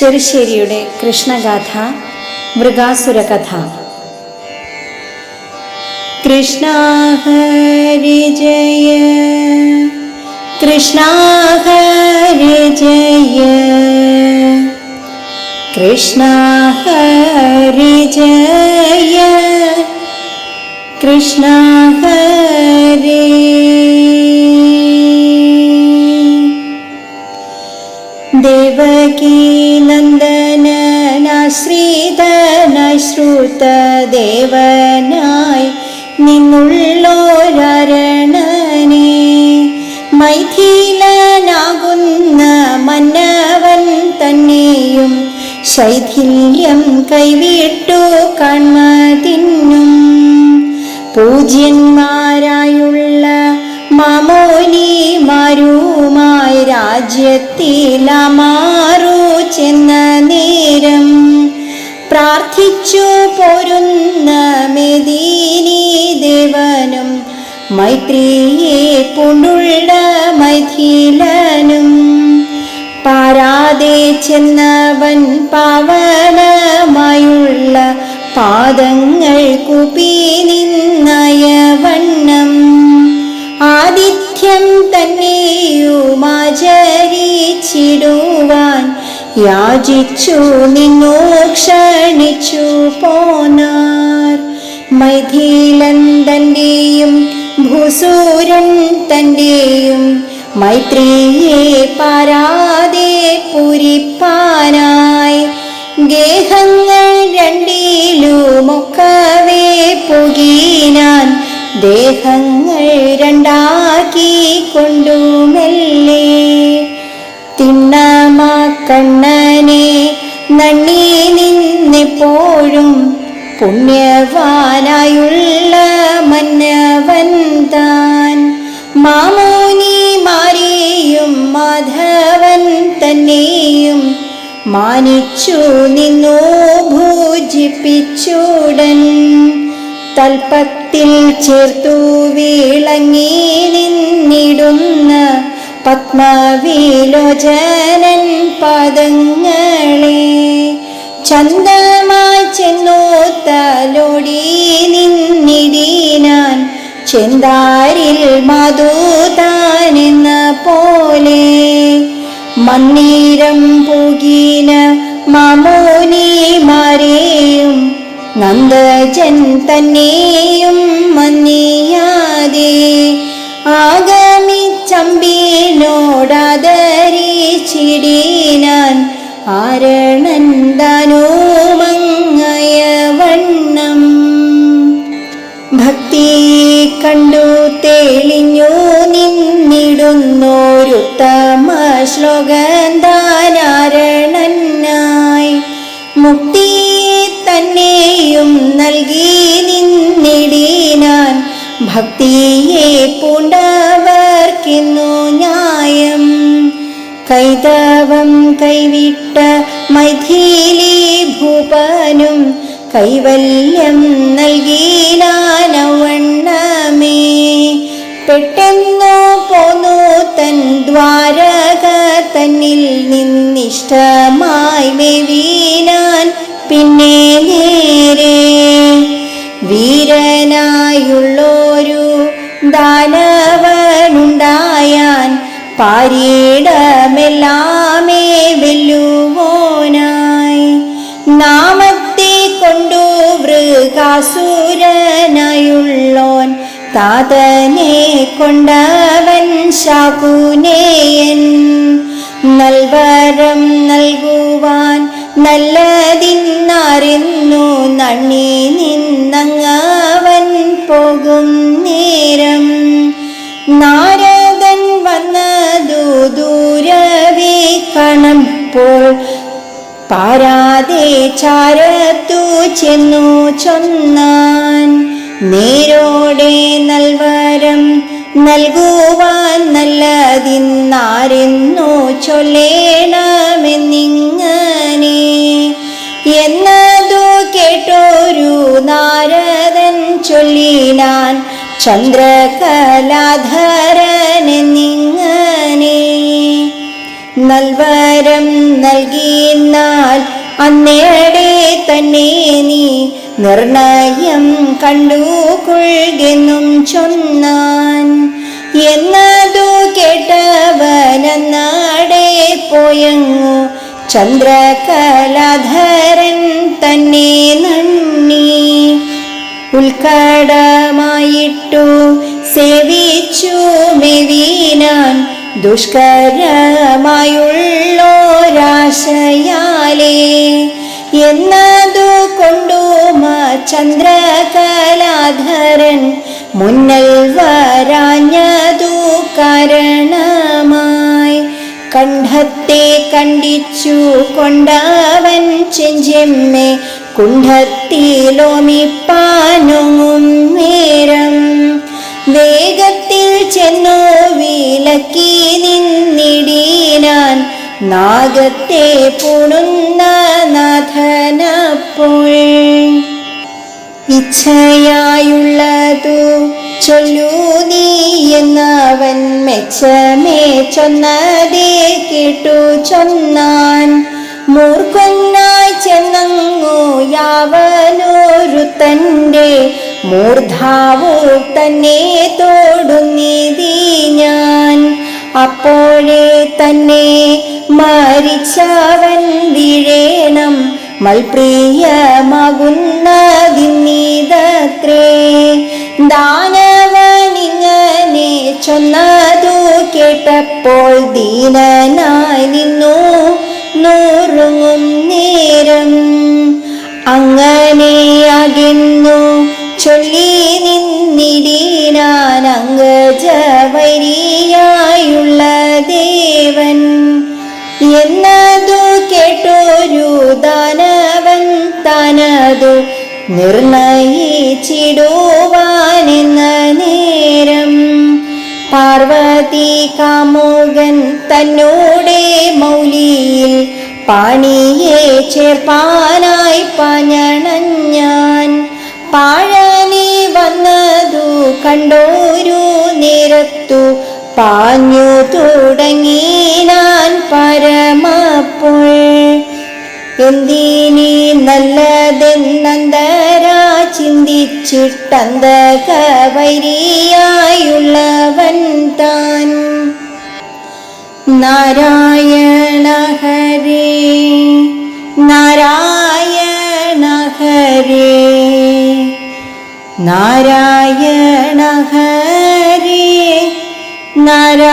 ചെറുശ്ശേരിയുടെ കൃഷ്ണഗാഥ മൃഗാസുരകഥ കൃഷ്ണ ഹരി ജയ കൃഷ്ണ ഹരി ജയ കൃഷ്ണ ഹരി ജയ കൃഷ്ണ ഹരി ദേവനായി നിന്നുള്ളോരണനെ മൈഥിലനാകുന്ന മന്നവൻ തന്നെയും ശൈഥില്യം കൈവിട്ടു കാൺമതിന്നും പൂജ്യന്മാരായുള്ള മാമോനിമാരുമായി രാജ്യത്തിലമാറു ചെന്ന നേരം പ്രാർത്ഥിച്ചു പോരുന്ന മെദീനി ദേവനും മൈത്രിയെ പൊണ്ടുള്ള മൈഥിലനും പാരാതെ ചെന്നവൻ പാവനമായുള്ള പാദങ്ങൾ കുപ്പി യാചിച്ചു നിന്നു ക്ഷണിച്ചു പോനാർ. മൈഥിലൻ തന്റെയും ഭൂസൂരൻ തന്റെയും മൈത്രിയെ പാരാതെ പൂരിപ്പാനായി. ഗേഹങ്ങൾ രണ്ടിലുമൊക്കവേ പുകീനാൻ. ദേഹങ്ങൾ രണ്ടാക്കി കൊണ്ടുമെല്ലേ. തിണ്ണമ കണ്ണനെ നണ്ണി നിന്നെപ്പോഴും പുണ്യവാനായുള്ള മന്നവൻ താൻ മാമോനിമാരെയും മാധവൻ തന്നെയും മാനിച്ചു നിന്നു ഭൂജിപ്പിച്ചുടൻ. തൽപ്പത്തിൽ ചേർത്തു വിളങ്ങി നിന്നിടുന്ന പത്മവിലോചനൻ പദങ്ങളെ ചന്തമായി ചെന്നോത്തലോടി നിന്നിടീനാൻ ചെന്താരിൽ മധുതാനെന്ന പോലെ മന്നീരം പുകീന മാമോനിമാരെയും നന്ദജൻ തന്നെയും മന്നിയാതെ ആഗമിച്ചമ്പിനോടാദരിച്ചിടിനാൻ ആരണൻ വണ്ണം ഭക്തി കണ്ടു തെളിഞ്ഞു നിന്നിടുന്നോരുത്തമ ശ്ലോകന്താനാരണനായി കൈതവം കൈവിട്ട മൈഥിലി ഭൂപനും കൈവല്യം നൽകിനാനവണ്ണമേ. പെട്ടെന്നു പോന്നു തൻ ദ്വാരക തന്നിൽ നിന്നിഷ്ടമായി മേവീനാൻ പിന്നെ നേരെ. വീരനായുള്ളൊരു ദാനവനുണ്ടായാൻ പാരീടമെല്ലാമേ വെല്ലുവോനായി നാമത്തെ കൊണ്ടു വൃകാസുരനായുള്ളോൻ. താതനെ കൊണ്ടവൻ ശാകുനേയൻ. നൽവരം നൽകുവാൻ നല്ലതിന്നറിന്നു നണ്ണി നിന്നങ്ങവൻ പോകും നേരം. നാരദൻ വന്നതു ദൂരവേ കണപ്പോൾ പാരാതെ ചാരത്തു ചെന്നു ചൊന്നാൻ. നേരോടെ നൽവരം നൽകുവാൻ നല്ലതിന്നാരെന്നു ചൊല്ലേണമെന്നിങ്ങനെ. എന്നതു കേട്ടോരു നാരദൻ ചൊല്ലിനാൻ ചന്ദ്രകലാധരനെന്നിങ്ങനെ. നൽവരം നൽകിയെന്നാൽ അന്നേടെ തന്നെ നീ നിർണയം കണ്ടു കൊഴുകെന്നും ചൊന്നാൻ. എന്നതു കേട്ടവനന്നാടെ പോയങ്ങു ചന്ദ്രകലാധരൻ തന്നെ നന്ദി. ഉൾക്കടമായിട്ടു സേവിച്ചു ദുഷ്കരമായുള്ളോരാശയാലേ എന്നതു കൊണ്ടുമ ചന്ദ്രകലാധരൻ മുന്നൽ വരാഞ്ഞതു കാരണമായി. കണ്ഠത്തെ കണ്ടിച്ചു കൊണ്ടവൻ ചെഞ്ചെമ്മെ കുണ്ഠത്തിലോമിപ്പാനൊങ്ങും നേരം. വേഗത്തിൽ ചെന്നു വിലക്കി നിന്നിടീനാൻ നാഗത്തെ പുണുന്ന നാഥനപ്പോൾ. ഇച്ഛയായുള്ളതു ചൊല്ലു നീ എന്നവൻ മെച്ചമേ ചൊന്നതേ കേട്ടു ചൊന്നാൻ. മൂർക്കൊന്നായി ചെന്നങ്ങു യാവനോരു തന്റെ മൂർധാവു തന്നെ തോടുന്നീതി ഞാൻ. അപ്പോഴേ തന്നെ മരിച്ചവൻ വീഴേണം. മൽപ്രിയമാകുന്നതിന്നീതത്രേ ദാനവനിങ്ങനെ ചൊന്നതു കേട്ടപ്പോൾ ദീനനായി നിന്നു. നൂറുങ്ങും നേരം അങ്ങനെ അകന്നു ചൊല്ലി നിന്നിടീനാൻ ജവരിയായുള്ള ദേവൻ. എന്നതു കേട്ടൊരു ദാനവൻ താനതു നിർണയിച്ചിടുവാനെന്ന നേരം. പാർവതി കാമുകൻ തന്നോടെ മൗലിയിൽ പാണിയെ ചേർപ്പാനായി പഞ്ഞണഞ്ഞാൻ പാ കണ്ടോരു നിരത്തു പാഞ്ഞു തുടങ്ങി ഞാൻ പരമപ്പോൾ. എന്തിനി നല്ലതെന്നന്തരാ ചിന്തിച്ചിട്ടന്ത വൈരിയായുള്ളവൻ താൻ. നാരായണ ഹരേ നാരായണ ഹരേ. നാരായണ ഹരി നാരായണ